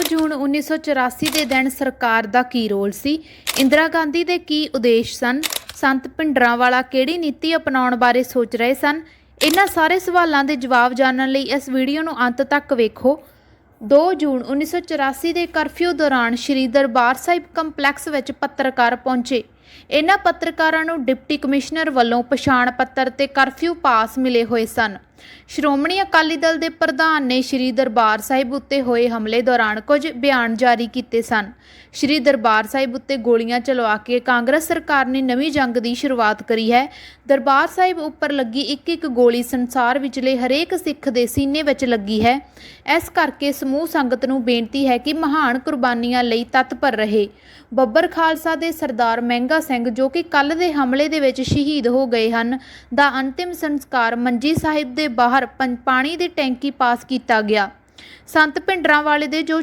ਜੂਨ 1984 ਦੇ ਦਿਨ ਸਰਕਾਰ ਦਾ ਕੀ ਰੋਲ ਸੀ? ਇੰਦਰਾ ਗਾਂਧੀ ਦੇ ਕੀ ਉਦੇਸ਼ ਸਨ? ਸੰਤ ਭਿੰਡਰਾਂਵਾਲਾ ਕਿਹੜੀ ਨੀਤੀ ਅਪਣਾਉਣ ਬਾਰੇ ਸੋਚ ਰਹੇ ਸਨ? ਇਹਨਾਂ ਸਾਰੇ ਸਵਾਲਾਂ ਦੇ ਜਵਾਬ ਜਾਣਨ ਲਈ ਇਸ ਵੀਡੀਓ ਨੂੰ ਅੰਤ ਤੱਕ ਵੇਖੋ। 2 ਜੂਨ 1984 ਦੇ ਕਰਫਿਊ ਦੌਰਾਨ ਸ਼੍ਰੀ ਦਰਬਾਰ ਸਾਹਿਬ ਕੰਪਲੈਕਸ ਵਿੱਚ ਪੱਤਰਕਾਰ ਪਹੁੰਚੇ। ਇਹਨਾਂ ਪੱਤਰਕਾਰਾਂ ਨੂੰ ਡਿਪਟੀ ਕਮਿਸ਼ਨਰ ਵੱਲੋਂ ਪਛਾਣ ਪੱਤਰ ਤੇ ਕਰਫਿਊ ਪਾਸ ਮਿਲੇ ਹੋਏ ਸਨ। ਸ਼੍ਰੋਮਣੀ ਅਕਾਲੀ ਦਲ ਦੇ ਪ੍ਰਧਾਨ ਨੇ ਸ਼੍ਰੀ ਦਰਬਾਰ ਸਾਹਿਬ ਉੱਤੇ ਹੋਏ ਹਮਲੇ ਦੌਰਾਨ ਕੁਝ ਬਿਆਨ ਜਾਰੀ ਕੀਤੇ ਸਨ। ਸ਼੍ਰੀ ਦਰਬਾਰ ਸਾਹਿਬ ਉੱਤੇ ਗੋਲੀਆਂ ਚਲਵਾ ਕੇ ਕਾਂਗਰਸ ਸਰਕਾਰ ਨੇ ਨਵੀਂ ਜੰਗ ਦੀ ਸ਼ੁਰੂਆਤ ਕਰੀ ਹੈ। ਦਰਬਾਰ ਸਾਹਿਬ ਉੱਪਰ ਲੱਗੀ ਇੱਕ ਇੱਕ ਗੋਲੀ ਸੰਸਾਰ ਵਿਚਲੇ ਹਰੇਕ ਸਿੱਖ ਦੇ ਸੀਨੇ ਵਿੱਚ ਲੱਗੀ ਹੈ। ਇਸ ਕਰਕੇ ਸਮੂਹ ਸੰਗਤ ਨੂੰ ਬੇਨਤੀ ਹੈ ਕਿ ਮਹਾਨ ਕੁਰਬਾਨੀਆਂ ਲਈ ਤਤਪਰ ਰਹੇ। ਬੱਬਰ ਖਾਲਸਾ ਦੇ ਸਰਦਾਰ ਮਹਿੰਗਾ ਸਿੰਘ ਜੋ ਕਿ ਕੱਲ ਦੇ ਹਮਲੇ ਦੇ ਵਿੱਚ ਸ਼ਹੀਦ ਹੋ ਗਏ ਹਨ, ਦਾ ਅੰਤਿਮ ਸੰਸਕਾਰ ਮੰਜੀ ਸਾਹਿਬ ਦੇ ਬਾਹਰ ਪੰ- ਪਾਣੀ ਦੀ ਟੈਂਕੀ ਪਾਸ ਕੀਤਾ ਗਿਆ। ਸੰਤ ਭਿੰਡਰਾਂ ਵਾਲੇ ਦੇ ਜੋ